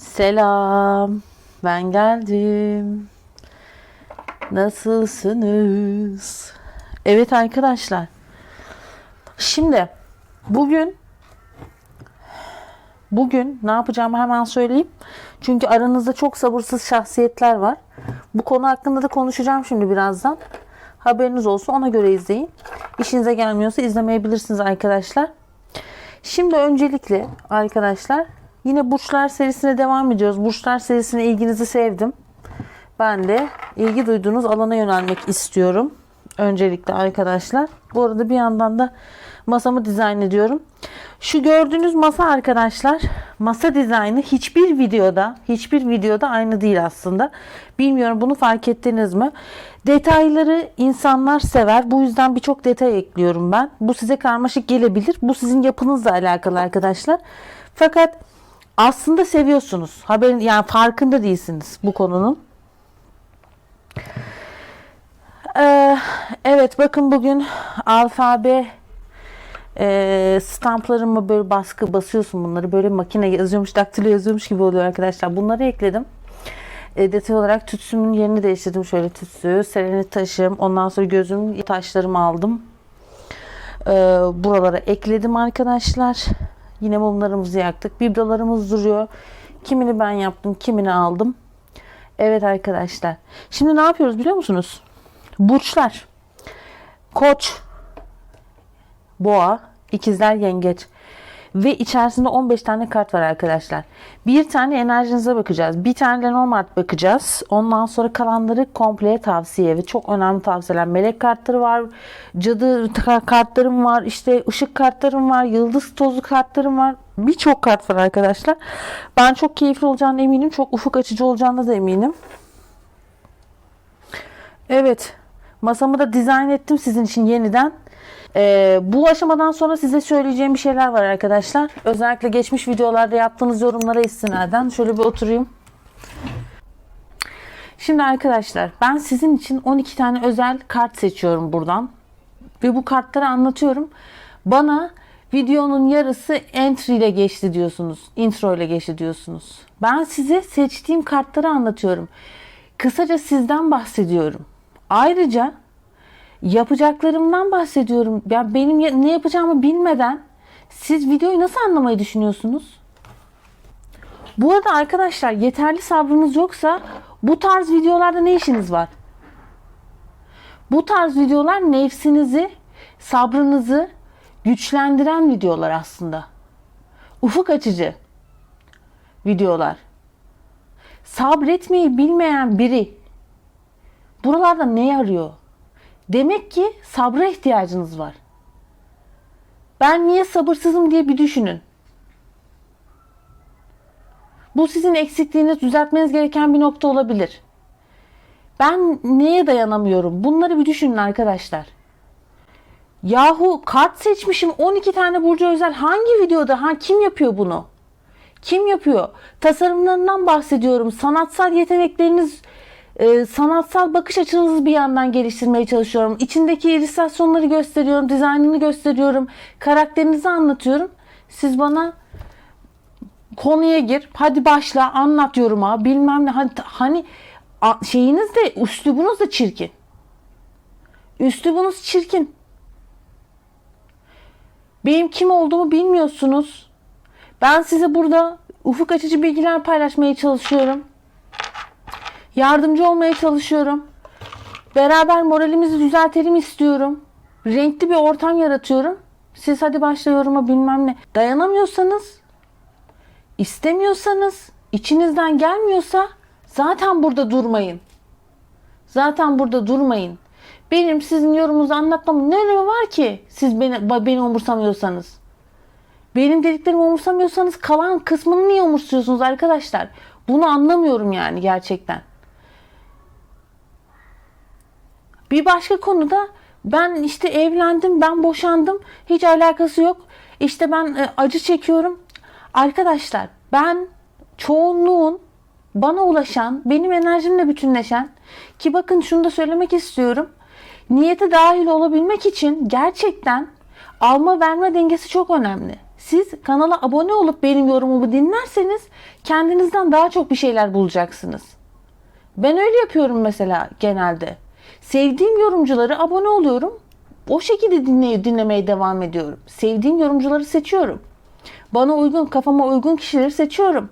Selam, ben geldim. Nasılsınız? Evet arkadaşlar. Şimdi bugün bugün ne yapacağımı hemen söyleyeyim. Çünkü aranızda çok sabırsız şahsiyetler var. Bu konu hakkında da konuşacağım şimdi birazdan. Haberiniz olsun ona göre izleyin. İşinize gelmiyorsa izlemeyebilirsiniz arkadaşlar. Şimdi öncelikle arkadaşlar yine burçlar serisine devam ediyoruz. Burçlar serisine ilginizi sevdim. Ben de ilgi duyduğunuz alana yönelmek istiyorum. Öncelikle arkadaşlar. Bu arada bir yandan da masamı dizayn ediyorum. Şu gördüğünüz masa arkadaşlar, masa dizaynı hiçbir videoda, hiçbir videoda aynı değil aslında. Bilmiyorum bunu fark ettiniz mi? Detayları insanlar sever. Bu yüzden birçok detay ekliyorum ben. Bu size karmaşık gelebilir. Bu sizin yapınızla alakalı arkadaşlar. Fakat aslında seviyorsunuz. Haberin yani farkında değilsiniz bu konunun. Ee, evet bakın bugün alfabe e, stamplarımı böyle baskı basıyorsun bunları böyle makine yazıyormuş daktilo yazıyormuş gibi oluyor arkadaşlar. Bunları ekledim. E, detay olarak tütsümün yerini değiştirdim. Şöyle tütsü, serenit taşım, ondan sonra gözüm taşlarımı aldım. E, buralara ekledim arkadaşlar. Yine mumlarımızı yaktık. Biblolarımız duruyor. Kimini ben yaptım, kimini aldım. Evet arkadaşlar. Şimdi ne yapıyoruz biliyor musunuz? Burçlar. Koç, boğa, ikizler, yengeç. Ve içerisinde 15 tane kart var arkadaşlar. Bir tane enerjinize bakacağız. Bir tane Lenormand bakacağız. Ondan sonra kalanları komple tavsiye ve çok önemli tavsiyeler. Melek kartları var. Cadı kartlarım var. işte ışık kartlarım var. Yıldız tozu kartlarım var. Birçok kart var arkadaşlar. Ben çok keyifli olacağına eminim. Çok ufuk açıcı olacağına da eminim. Evet. Masamı da dizayn ettim sizin için yeniden. Ee, bu aşamadan sonra size söyleyeceğim bir şeyler var arkadaşlar. Özellikle geçmiş videolarda yaptığınız yorumlara istinaden. Şöyle bir oturayım. Şimdi arkadaşlar ben sizin için 12 tane özel kart seçiyorum buradan. Ve bu kartları anlatıyorum. Bana videonun yarısı entry ile geçti diyorsunuz. Intro ile geçti diyorsunuz. Ben size seçtiğim kartları anlatıyorum. Kısaca sizden bahsediyorum. Ayrıca yapacaklarımdan bahsediyorum. Ya benim ne yapacağımı bilmeden siz videoyu nasıl anlamayı düşünüyorsunuz? Bu arada arkadaşlar yeterli sabrınız yoksa bu tarz videolarda ne işiniz var? Bu tarz videolar nefsinizi, sabrınızı güçlendiren videolar aslında. Ufuk açıcı videolar. Sabretmeyi bilmeyen biri buralarda ne arıyor? Demek ki sabra ihtiyacınız var. Ben niye sabırsızım diye bir düşünün. Bu sizin eksikliğiniz, düzeltmeniz gereken bir nokta olabilir. Ben neye dayanamıyorum? Bunları bir düşünün arkadaşlar. Yahu kart seçmişim 12 tane Burcu Özel. Hangi videoda? Ha, kim yapıyor bunu? Kim yapıyor? Tasarımlarından bahsediyorum. Sanatsal yetenekleriniz e, sanatsal bakış açınızı bir yandan geliştirmeye çalışıyorum. İçindeki illüstrasyonları gösteriyorum, dizaynını gösteriyorum, karakterinizi anlatıyorum. Siz bana konuya gir, hadi başla, anlat yoruma, bilmem ne. Hani, hani şeyiniz de, üslubunuz da çirkin. Üslubunuz çirkin. Benim kim olduğumu bilmiyorsunuz. Ben size burada ufuk açıcı bilgiler paylaşmaya çalışıyorum. Yardımcı olmaya çalışıyorum. Beraber moralimizi düzeltelim istiyorum. Renkli bir ortam yaratıyorum. Siz hadi başla yoruma bilmem ne. Dayanamıyorsanız, istemiyorsanız, içinizden gelmiyorsa zaten burada durmayın. Zaten burada durmayın. Benim sizin yorumunuzu anlatmam ne önemi var ki siz beni, beni umursamıyorsanız? Benim dediklerimi umursamıyorsanız kalan kısmını niye umursuyorsunuz arkadaşlar? Bunu anlamıyorum yani gerçekten. Bir başka konuda ben işte evlendim, ben boşandım. Hiç alakası yok. İşte ben e, acı çekiyorum. Arkadaşlar ben çoğunluğun bana ulaşan, benim enerjimle bütünleşen ki bakın şunu da söylemek istiyorum. Niyete dahil olabilmek için gerçekten alma verme dengesi çok önemli. Siz kanala abone olup benim yorumumu dinlerseniz kendinizden daha çok bir şeyler bulacaksınız. Ben öyle yapıyorum mesela genelde. Sevdiğim yorumcuları abone oluyorum. O şekilde dinley dinlemeye devam ediyorum. Sevdiğim yorumcuları seçiyorum. Bana uygun, kafama uygun kişileri seçiyorum.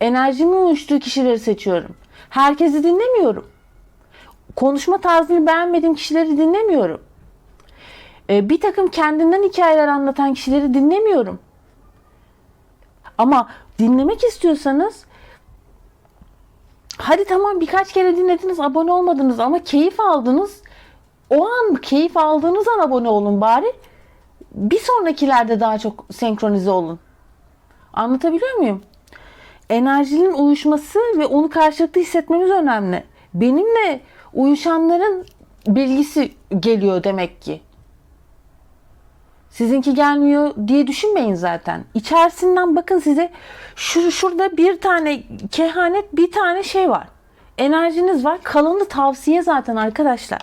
Enerjimin uyuştuğu kişileri seçiyorum. Herkesi dinlemiyorum. Konuşma tarzını beğenmediğim kişileri dinlemiyorum. Ee, bir takım kendinden hikayeler anlatan kişileri dinlemiyorum. Ama dinlemek istiyorsanız hadi tamam birkaç kere dinlediniz abone olmadınız ama keyif aldınız. O an keyif aldığınız an abone olun bari. Bir sonrakilerde daha çok senkronize olun. Anlatabiliyor muyum? Enerjinin uyuşması ve onu karşılıklı hissetmemiz önemli. Benimle uyuşanların bilgisi geliyor demek ki. Sizinki gelmiyor diye düşünmeyin zaten. İçerisinden bakın size şu şurada bir tane kehanet, bir tane şey var. Enerjiniz var. Kalanı tavsiye zaten arkadaşlar.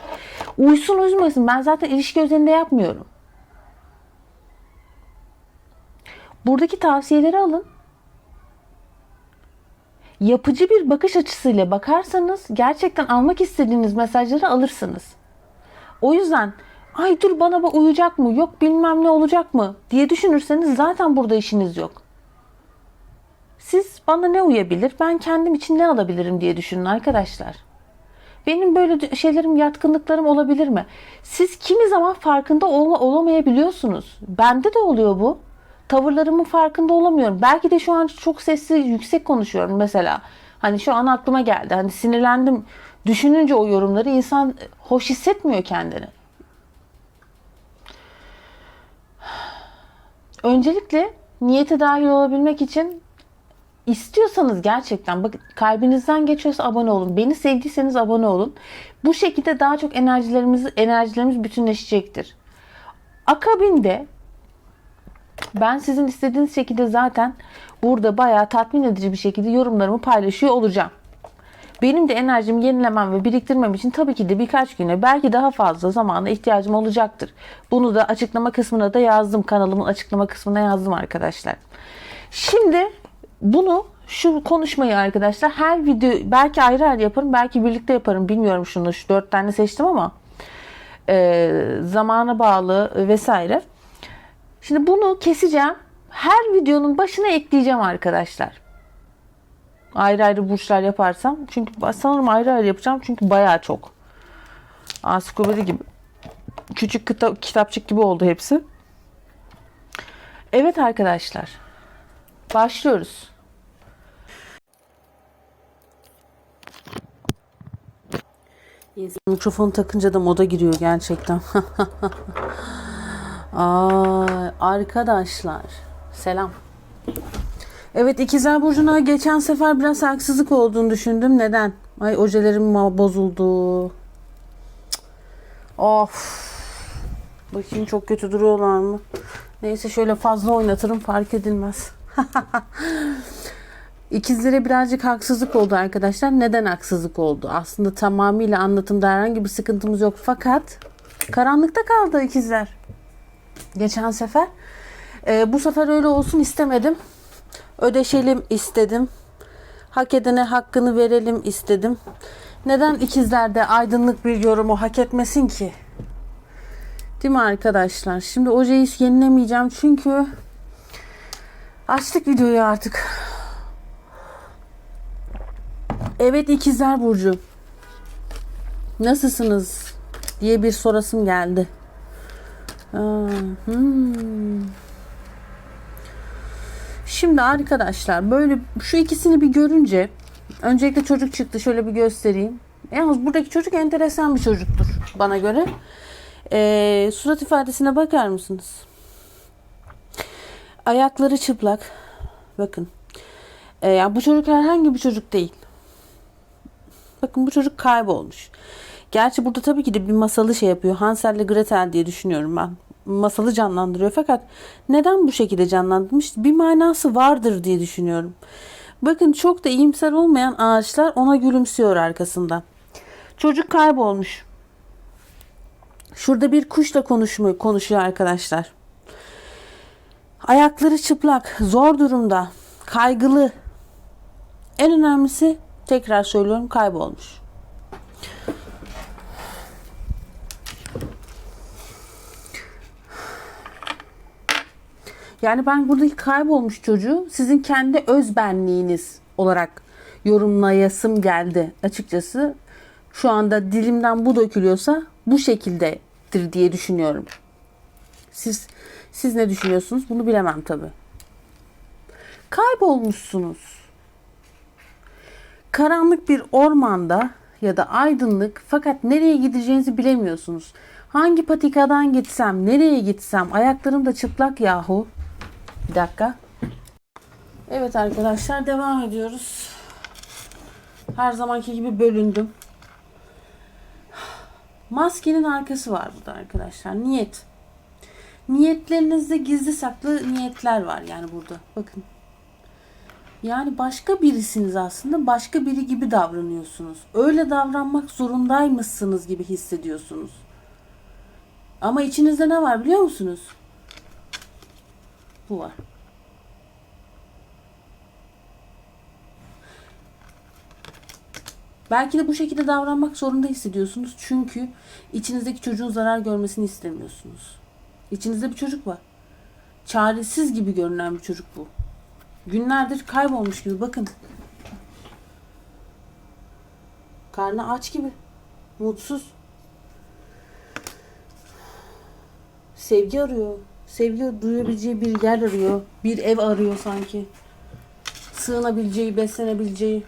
Uysun uyumasın. Ben zaten ilişki özelinde yapmıyorum. Buradaki tavsiyeleri alın. Yapıcı bir bakış açısıyla bakarsanız gerçekten almak istediğiniz mesajları alırsınız. O yüzden ay dur bana bu uyacak mı yok bilmem ne olacak mı diye düşünürseniz zaten burada işiniz yok. Siz bana ne uyabilir ben kendim için ne alabilirim diye düşünün arkadaşlar. Benim böyle şeylerim yatkınlıklarım olabilir mi? Siz kimi zaman farkında olma, olamayabiliyorsunuz. Bende de oluyor bu. Tavırlarımın farkında olamıyorum. Belki de şu an çok sesli yüksek konuşuyorum mesela. Hani şu an aklıma geldi. Hani sinirlendim. Düşününce o yorumları insan hoş hissetmiyor kendini. Öncelikle niyete dahil olabilmek için istiyorsanız gerçekten bakın kalbinizden geçiyorsa abone olun. Beni sevdiyseniz abone olun. Bu şekilde daha çok enerjilerimiz enerjilerimiz bütünleşecektir. Akabinde ben sizin istediğiniz şekilde zaten burada bayağı tatmin edici bir şekilde yorumlarımı paylaşıyor olacağım. Benim de enerjimi yenilemem ve biriktirmem için tabii ki de birkaç güne belki daha fazla zamana ihtiyacım olacaktır. Bunu da açıklama kısmına da yazdım. Kanalımın açıklama kısmına yazdım arkadaşlar. Şimdi bunu şu konuşmayı arkadaşlar her video belki ayrı ayrı yaparım belki birlikte yaparım bilmiyorum şunu şu dört tane seçtim ama e, zamana bağlı vesaire. Şimdi bunu keseceğim. Her videonun başına ekleyeceğim arkadaşlar. Ayrı ayrı burçlar yaparsam. Çünkü sanırım ayrı ayrı yapacağım. Çünkü bayağı çok. Ansiklopedi gibi. Küçük kita- kitapçık gibi oldu hepsi. Evet arkadaşlar. Başlıyoruz. Mikrofonu takınca da moda giriyor gerçekten. Aa, arkadaşlar selam. Evet ikizler burcuna geçen sefer biraz haksızlık olduğunu düşündüm. Neden? Ay ojelerim bozuldu. Of. Bakayım çok kötü duruyorlar mı? Neyse şöyle fazla oynatırım fark edilmez. İkizlere birazcık haksızlık oldu arkadaşlar. Neden haksızlık oldu? Aslında tamamıyla anlatımda herhangi bir sıkıntımız yok. Fakat karanlıkta kaldı ikizler geçen sefer. Ee, bu sefer öyle olsun istemedim. Ödeşelim istedim. Hak edene hakkını verelim istedim. Neden ikizlerde aydınlık bir yorumu hak etmesin ki? Değil mi arkadaşlar? Şimdi ojeyi yenilemeyeceğim çünkü açtık videoyu artık. Evet ikizler burcu. Nasılsınız diye bir sorasım geldi. Hmm. Şimdi arkadaşlar böyle şu ikisini bir görünce öncelikle çocuk çıktı şöyle bir göstereyim. Yalnız buradaki çocuk enteresan bir çocuktur bana göre. Ee, surat ifadesine bakar mısınız? Ayakları çıplak. Bakın. Ee, yani bu çocuk herhangi bir çocuk değil. Bakın bu çocuk kaybolmuş. Gerçi burada tabii ki de bir masalı şey yapıyor. Hansel ile Gretel diye düşünüyorum ben. Masalı canlandırıyor fakat neden bu şekilde canlandırmış? Bir manası vardır diye düşünüyorum. Bakın çok da iyimser olmayan ağaçlar ona gülümsüyor arkasından. Çocuk kaybolmuş. Şurada bir kuşla konuşmuyor, konuşuyor arkadaşlar. Ayakları çıplak, zor durumda, kaygılı. En önemlisi tekrar söylüyorum kaybolmuş. Yani ben buradaki kaybolmuş çocuğu sizin kendi öz benliğiniz olarak yorumlayasım geldi açıkçası. Şu anda dilimden bu dökülüyorsa bu şekildedir diye düşünüyorum. Siz siz ne düşünüyorsunuz? Bunu bilemem tabi. Kaybolmuşsunuz. Karanlık bir ormanda ya da aydınlık fakat nereye gideceğinizi bilemiyorsunuz. Hangi patikadan gitsem, nereye gitsem, ayaklarım da çıplak yahu. Bir dakika. Evet arkadaşlar devam ediyoruz. Her zamanki gibi bölündüm. Maskenin arkası var burada arkadaşlar. Niyet. Niyetlerinizde gizli saklı niyetler var yani burada. Bakın. Yani başka birisiniz aslında. Başka biri gibi davranıyorsunuz. Öyle davranmak zorundaymışsınız gibi hissediyorsunuz. Ama içinizde ne var biliyor musunuz? Bu var. Belki de bu şekilde davranmak zorunda hissediyorsunuz. Çünkü içinizdeki çocuğun zarar görmesini istemiyorsunuz. İçinizde bir çocuk var. Çaresiz gibi görünen bir çocuk bu. Günlerdir kaybolmuş gibi bakın. Karnı aç gibi. Mutsuz. Sevgi arıyor. Sevgi duyabileceği bir yer arıyor. Bir ev arıyor sanki. Sığınabileceği, beslenebileceği.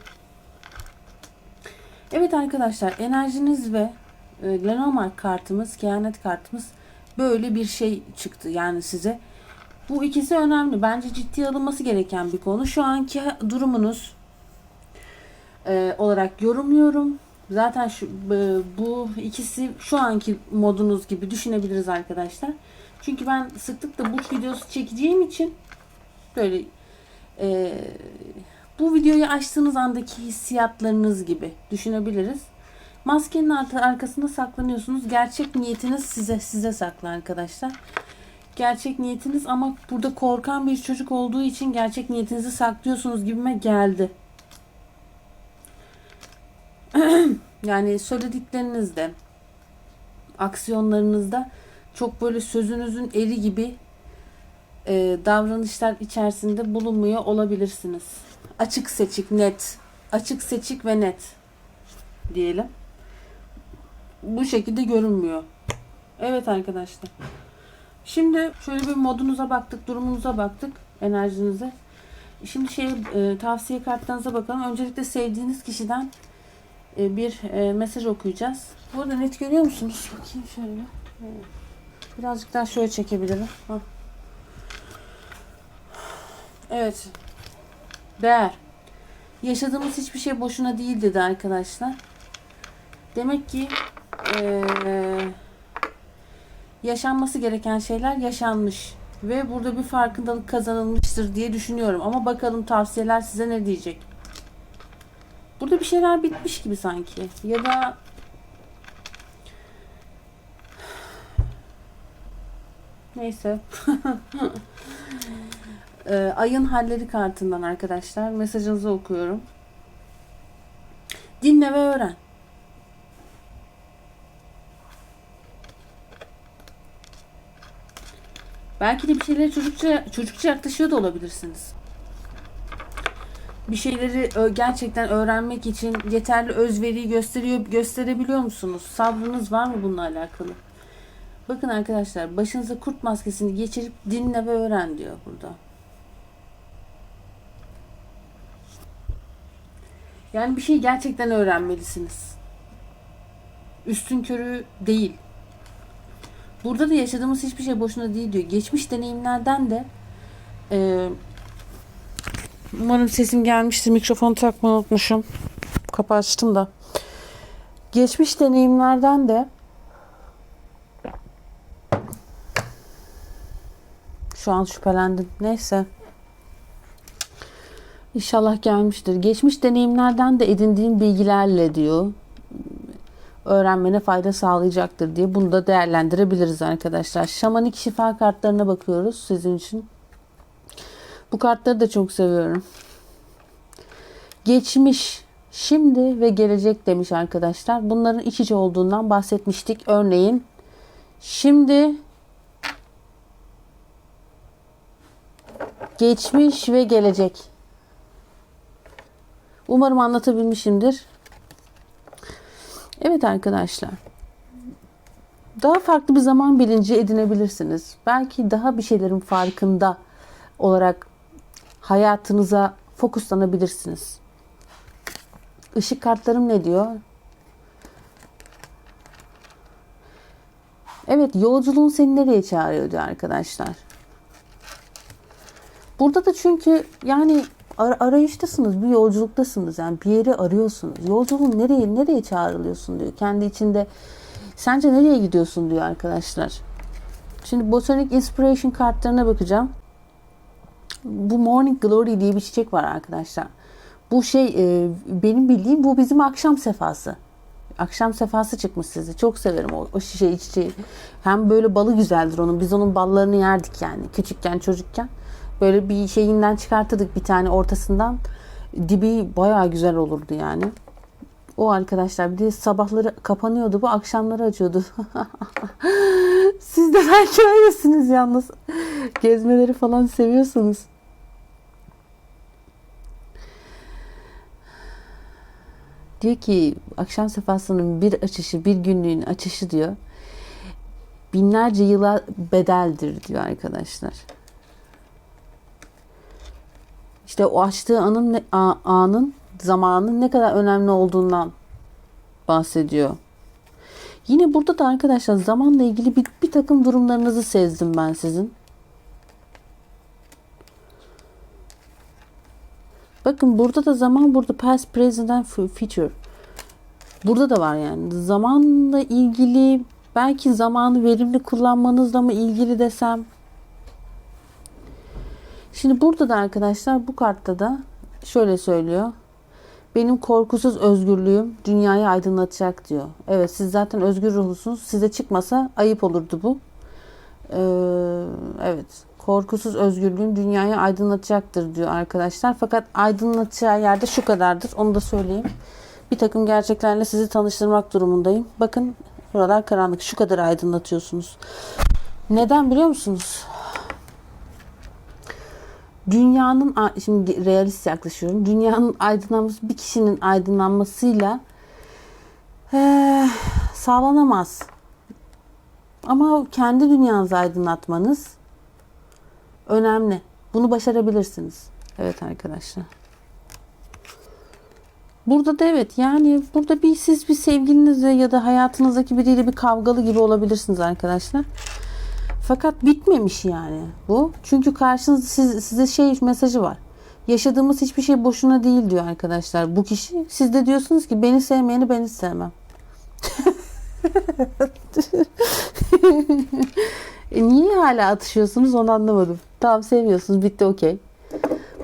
Evet arkadaşlar enerjiniz ve e, Lenormand kartımız, kehanet kartımız böyle bir şey çıktı yani size. Bu ikisi önemli. Bence ciddiye alınması gereken bir konu. Şu anki durumunuz e, olarak yorumluyorum. Zaten şu e, bu ikisi şu anki modunuz gibi düşünebiliriz arkadaşlar. Çünkü ben sıklıkla burç videosu çekeceğim için böyle e, bu videoyu açtığınız andaki hissiyatlarınız gibi düşünebiliriz. Maskenin arkasında saklanıyorsunuz. Gerçek niyetiniz size size saklı arkadaşlar. Gerçek niyetiniz ama burada korkan bir çocuk olduğu için gerçek niyetinizi saklıyorsunuz gibime geldi. yani söylediklerinizde, aksiyonlarınızda çok böyle sözünüzün eri gibi e, davranışlar içerisinde bulunmuyor olabilirsiniz. Açık seçik net. Açık seçik ve net diyelim. Bu şekilde görünmüyor. Evet arkadaşlar. Şimdi şöyle bir modunuza baktık, durumunuza baktık, enerjinize. Şimdi şey e, tavsiye kartlarınıza bakalım. Öncelikle sevdiğiniz kişiden e, bir e, mesaj okuyacağız. Burada net görüyor musunuz? Bakayım şöyle. Birazcık daha şöyle çekebilirim. Evet. Değer. Yaşadığımız hiçbir şey boşuna değil dedi arkadaşlar. Demek ki ee, yaşanması gereken şeyler yaşanmış. Ve burada bir farkındalık kazanılmıştır diye düşünüyorum. Ama bakalım tavsiyeler size ne diyecek. Burada bir şeyler bitmiş gibi sanki. Ya da Neyse. Ee, ayın halleri kartından arkadaşlar mesajınızı okuyorum. Dinle ve öğren. Belki de bir şeyleri çocukça çocukça yaklaşıyor da olabilirsiniz. Bir şeyleri gerçekten öğrenmek için yeterli özveriyi gösteriyor gösterebiliyor musunuz? Sabrınız var mı bununla alakalı? Bakın arkadaşlar başınıza kurt maskesini geçirip dinle ve öğren diyor burada. Yani bir şey gerçekten öğrenmelisiniz. Üstün körü değil. Burada da yaşadığımız hiçbir şey boşuna değil diyor. Geçmiş deneyimlerden de e, umarım sesim gelmiştir. Mikrofonu takmayı unutmuşum. Kapı açtım da. Geçmiş deneyimlerden de şu an şüphelendim. Neyse. İnşallah gelmiştir. Geçmiş deneyimlerden de edindiğim bilgilerle diyor öğrenmene fayda sağlayacaktır diye bunu da değerlendirebiliriz arkadaşlar. Şamanik şifa kartlarına bakıyoruz sizin için. Bu kartları da çok seviyorum. Geçmiş, şimdi ve gelecek demiş arkadaşlar. Bunların iç içe olduğundan bahsetmiştik. Örneğin şimdi geçmiş ve gelecek. Umarım anlatabilmişimdir. Evet arkadaşlar. Daha farklı bir zaman bilinci edinebilirsiniz. Belki daha bir şeylerin farkında olarak hayatınıza fokuslanabilirsiniz. Işık kartlarım ne diyor? Evet, yolculuğun seni nereye çağırıyor diyor arkadaşlar. Burada da çünkü yani ar- arayıştasınız, bir yolculuktasınız. Yani bir yeri arıyorsunuz. Yolculuğun nereye nereye çağrılıyorsun diyor. Kendi içinde sence nereye gidiyorsun diyor arkadaşlar. Şimdi Botanic Inspiration kartlarına bakacağım. Bu Morning Glory diye bir çiçek var arkadaşlar. Bu şey e, benim bildiğim bu bizim akşam sefası. Akşam sefası çıkmış size. Çok severim o, o şişe çiçeği. Hem böyle balı güzeldir onun. Biz onun ballarını yerdik yani. Küçükken çocukken. Böyle bir şeyinden çıkartırdık bir tane ortasından. Dibi bayağı güzel olurdu yani. O arkadaşlar bir de sabahları kapanıyordu bu akşamları açıyordu. Siz de belki öylesiniz yalnız. Gezmeleri falan seviyorsunuz. Diyor ki akşam sefasının bir açışı, bir günlüğün açışı diyor. Binlerce yıla bedeldir diyor arkadaşlar. İşte o açtığı anın, anın, zamanın ne kadar önemli olduğundan bahsediyor. Yine burada da arkadaşlar zamanla ilgili bir, bir takım durumlarınızı sezdim ben sizin. Bakın burada da zaman burada past, present and fu- future. Burada da var yani. Zamanla ilgili belki zamanı verimli kullanmanızla mı ilgili desem. Şimdi burada da arkadaşlar bu kartta da şöyle söylüyor. Benim korkusuz özgürlüğüm dünyayı aydınlatacak diyor. Evet siz zaten özgür ruhlusunuz. Size çıkmasa ayıp olurdu bu. Ee, evet. Korkusuz özgürlüğüm dünyayı aydınlatacaktır diyor arkadaşlar. Fakat aydınlatacağı yerde şu kadardır. Onu da söyleyeyim. Bir takım gerçeklerle sizi tanıştırmak durumundayım. Bakın buralar karanlık. Şu kadar aydınlatıyorsunuz. Neden biliyor musunuz? Dünyanın şimdi realist yaklaşıyorum. Dünyanın aydınlanması bir kişinin aydınlanmasıyla eee, sağlanamaz. Ama kendi dünyanızı aydınlatmanız önemli. Bunu başarabilirsiniz. Evet arkadaşlar. Burada da evet yani burada bir siz bir sevgilinizle ya da hayatınızdaki biriyle bir kavgalı gibi olabilirsiniz arkadaşlar. Fakat bitmemiş yani bu. Çünkü karşınızda siz, size şey mesajı var. Yaşadığımız hiçbir şey boşuna değil diyor arkadaşlar bu kişi. Siz de diyorsunuz ki beni sevmeyeni ben hiç sevmem. e niye hala atışıyorsunuz onu anlamadım. Tamam seviyorsunuz bitti okey.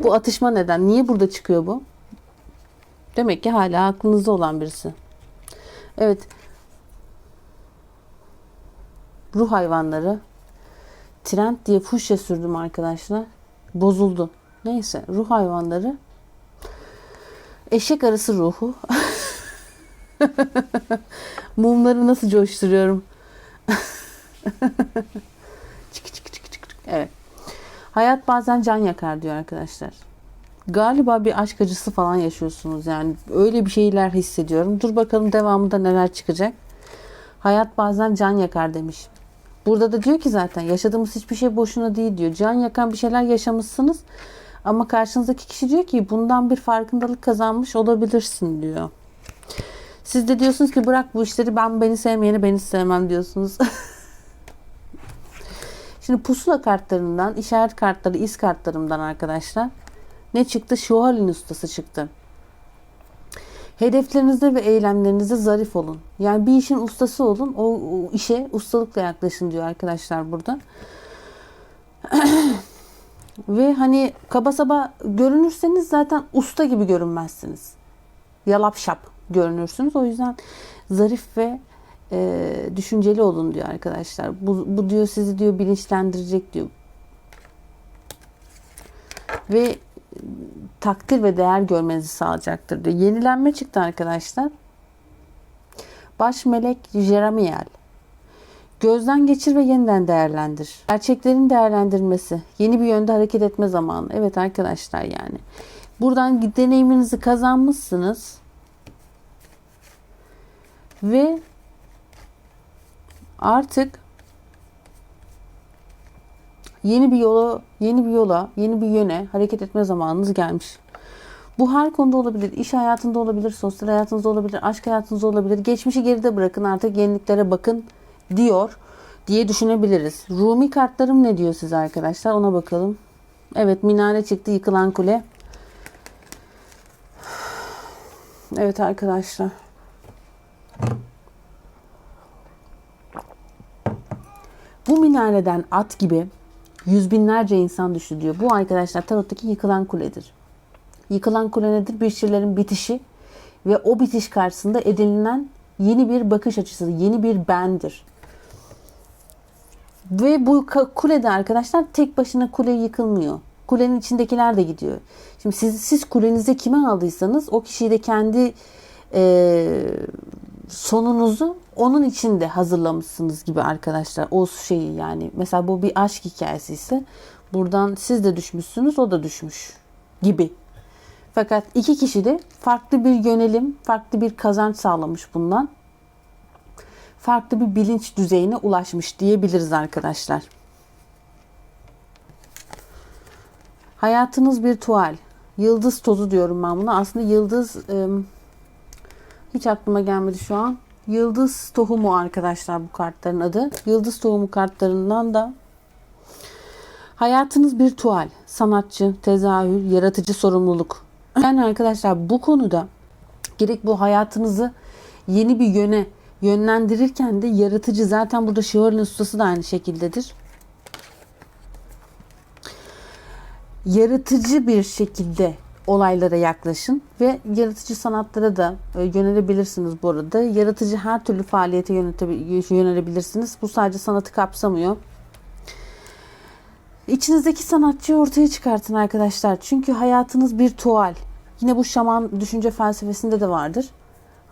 Bu atışma neden? Niye burada çıkıyor bu? Demek ki hala aklınızda olan birisi. Evet. Ruh hayvanları. Trend diye fuşya sürdüm arkadaşlar. Bozuldu. Neyse ruh hayvanları. Eşek arısı ruhu. Mumları nasıl coşturuyorum. çık çık çık çık çık. Evet. Hayat bazen can yakar diyor arkadaşlar. Galiba bir aşk acısı falan yaşıyorsunuz yani. Öyle bir şeyler hissediyorum. Dur bakalım devamında neler çıkacak. Hayat bazen can yakar demiş. Burada da diyor ki zaten yaşadığımız hiçbir şey boşuna değil diyor. Can yakan bir şeyler yaşamışsınız. Ama karşınızdaki kişi diyor ki bundan bir farkındalık kazanmış olabilirsin diyor. Siz de diyorsunuz ki bırak bu işleri ben beni sevmeyeni beni sevmem diyorsunuz. Şimdi pusula kartlarından, işaret kartları, iz kartlarımdan arkadaşlar. Ne çıktı? Şövalyenin ustası çıktı. Hedeflerinizde ve eylemlerinizde zarif olun. Yani bir işin ustası olun. O, o işe ustalıkla yaklaşın diyor arkadaşlar burada. ve hani kaba saba görünürseniz zaten usta gibi görünmezsiniz. Yalap şap görünürsünüz. O yüzden zarif ve e, düşünceli olun diyor arkadaşlar. Bu, bu diyor sizi diyor bilinçlendirecek diyor. ve takdir ve değer görmenizi sağlayacaktır diyor. Yenilenme çıktı arkadaşlar. Baş melek Jeremiel. Gözden geçir ve yeniden değerlendir. Gerçeklerin değerlendirmesi. Yeni bir yönde hareket etme zamanı. Evet arkadaşlar yani. Buradan deneyiminizi kazanmışsınız. Ve artık yeni bir yola, yeni bir yola, yeni bir yöne hareket etme zamanınız gelmiş. Bu her konuda olabilir. İş hayatında olabilir, sosyal hayatınızda olabilir, aşk hayatınızda olabilir. Geçmişi geride bırakın artık yeniliklere bakın diyor diye düşünebiliriz. Rumi kartlarım ne diyor size arkadaşlar ona bakalım. Evet minare çıktı yıkılan kule. Evet arkadaşlar. Bu minareden at gibi yüz binlerce insan düştü diyor. Bu arkadaşlar tarottaki yıkılan kuledir. Yıkılan kule nedir? Bir şeylerin bitişi ve o bitiş karşısında edinilen yeni bir bakış açısı, yeni bir bendir. Ve bu kulede arkadaşlar tek başına kule yıkılmıyor. Kulenin içindekiler de gidiyor. Şimdi siz, siz kulenize kime aldıysanız o kişiyi de kendi e, sonunuzu onun içinde hazırlamışsınız gibi arkadaşlar. O şeyi yani mesela bu bir aşk hikayesi ise buradan siz de düşmüşsünüz o da düşmüş gibi. Fakat iki kişi de farklı bir yönelim, farklı bir kazanç sağlamış bundan. Farklı bir bilinç düzeyine ulaşmış diyebiliriz arkadaşlar. Hayatınız bir tuval. Yıldız tozu diyorum ben buna. Aslında yıldız hiç aklıma gelmedi şu an. Yıldız tohumu arkadaşlar bu kartların adı. Yıldız tohumu kartlarından da hayatınız bir tuval. Sanatçı, tezahür, yaratıcı sorumluluk. Yani arkadaşlar bu konuda gerek bu hayatınızı yeni bir yöne yönlendirirken de yaratıcı zaten burada şiorlin ustası da aynı şekildedir. Yaratıcı bir şekilde olaylara yaklaşın ve yaratıcı sanatlara da e, yönelebilirsiniz bu arada. Yaratıcı her türlü faaliyete yönelebilirsiniz. Bu sadece sanatı kapsamıyor. İçinizdeki sanatçıyı ortaya çıkartın arkadaşlar. Çünkü hayatınız bir tuval. Yine bu şaman düşünce felsefesinde de vardır.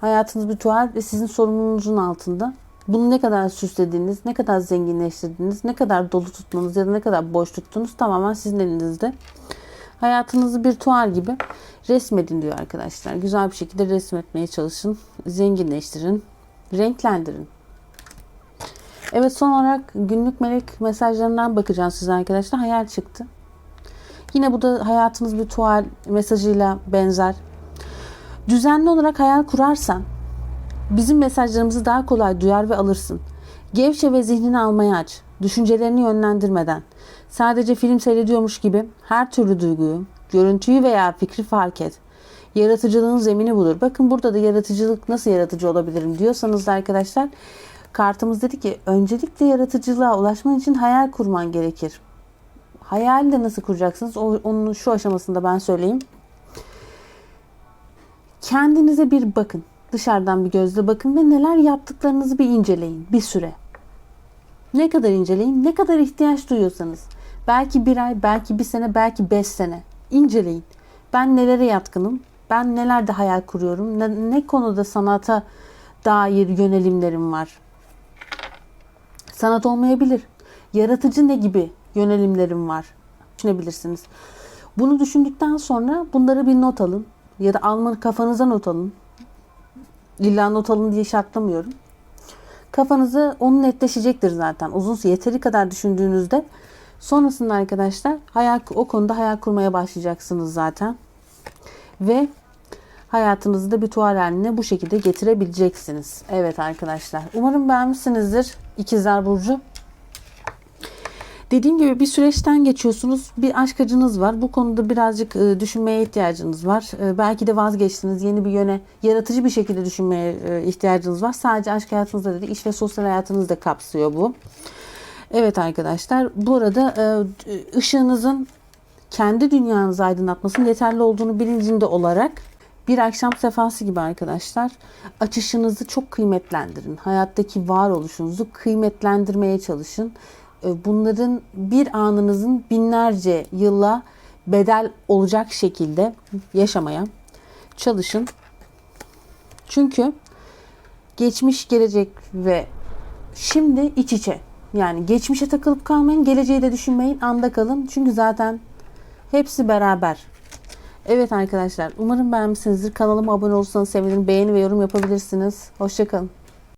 Hayatınız bir tuval ve sizin sorumluluğunuzun altında. Bunu ne kadar süslediğiniz, ne kadar zenginleştirdiğiniz, ne kadar dolu tutmanız ya da ne kadar boş tuttuğunuz tamamen sizin elinizde. Hayatınızı bir tuval gibi resmedin diyor arkadaşlar. Güzel bir şekilde resmetmeye çalışın. Zenginleştirin. Renklendirin. Evet son olarak günlük melek mesajlarından bakacağız size arkadaşlar. Hayal çıktı. Yine bu da hayatınız bir tuval mesajıyla benzer. Düzenli olarak hayal kurarsan bizim mesajlarımızı daha kolay duyar ve alırsın. Gevşe ve zihnini almaya aç. Düşüncelerini yönlendirmeden. Sadece film seyrediyormuş gibi her türlü duyguyu, görüntüyü veya fikri fark et. Yaratıcılığın zemini budur. Bakın burada da yaratıcılık nasıl yaratıcı olabilirim diyorsanız da arkadaşlar kartımız dedi ki öncelikle yaratıcılığa ulaşman için hayal kurman gerekir. Hayal de nasıl kuracaksınız? Onun şu aşamasında ben söyleyeyim. Kendinize bir bakın. Dışarıdan bir gözle bakın ve neler yaptıklarınızı bir inceleyin bir süre. Ne kadar inceleyin, ne kadar ihtiyaç duyuyorsanız. Belki bir ay, belki bir sene, belki beş sene. İnceleyin. Ben nelere yatkınım? Ben nelerde hayal kuruyorum? Ne, ne konuda sanata dair yönelimlerim var? Sanat olmayabilir. Yaratıcı ne gibi yönelimlerim var? Düşünebilirsiniz. Bunu düşündükten sonra bunları bir not alın. Ya da almanı kafanıza not alın. İlla not alın diye şartlamıyorum. Kafanızı onu netleşecektir zaten. Uzun yeteri kadar düşündüğünüzde sonrasında arkadaşlar hayal, o konuda hayal kurmaya başlayacaksınız zaten. Ve hayatınızı da bir tuval haline bu şekilde getirebileceksiniz. Evet arkadaşlar. Umarım beğenmişsinizdir. İkizler Burcu. Dediğim gibi bir süreçten geçiyorsunuz. Bir aşk acınız var. Bu konuda birazcık e, düşünmeye ihtiyacınız var. E, belki de vazgeçtiniz. Yeni bir yöne, yaratıcı bir şekilde düşünmeye e, ihtiyacınız var. Sadece aşk hayatınızda değil, iş ve sosyal hayatınızı da kapsıyor bu. Evet arkadaşlar, burada ışığınızın kendi dünyanızı aydınlatmasının yeterli olduğunu bilincinde olarak bir akşam sefası gibi arkadaşlar açışınızı çok kıymetlendirin. Hayattaki varoluşunuzu kıymetlendirmeye çalışın. Ee, bunların bir anınızın binlerce yılla bedel olacak şekilde yaşamaya çalışın. Çünkü geçmiş, gelecek ve şimdi iç içe. Yani geçmişe takılıp kalmayın, geleceği de düşünmeyin, anda kalın. Çünkü zaten hepsi beraber. Evet arkadaşlar, umarım beğenmişsinizdir. Kanalıma abone olursanız sevinirim. Beğeni ve yorum yapabilirsiniz. Hoşçakalın.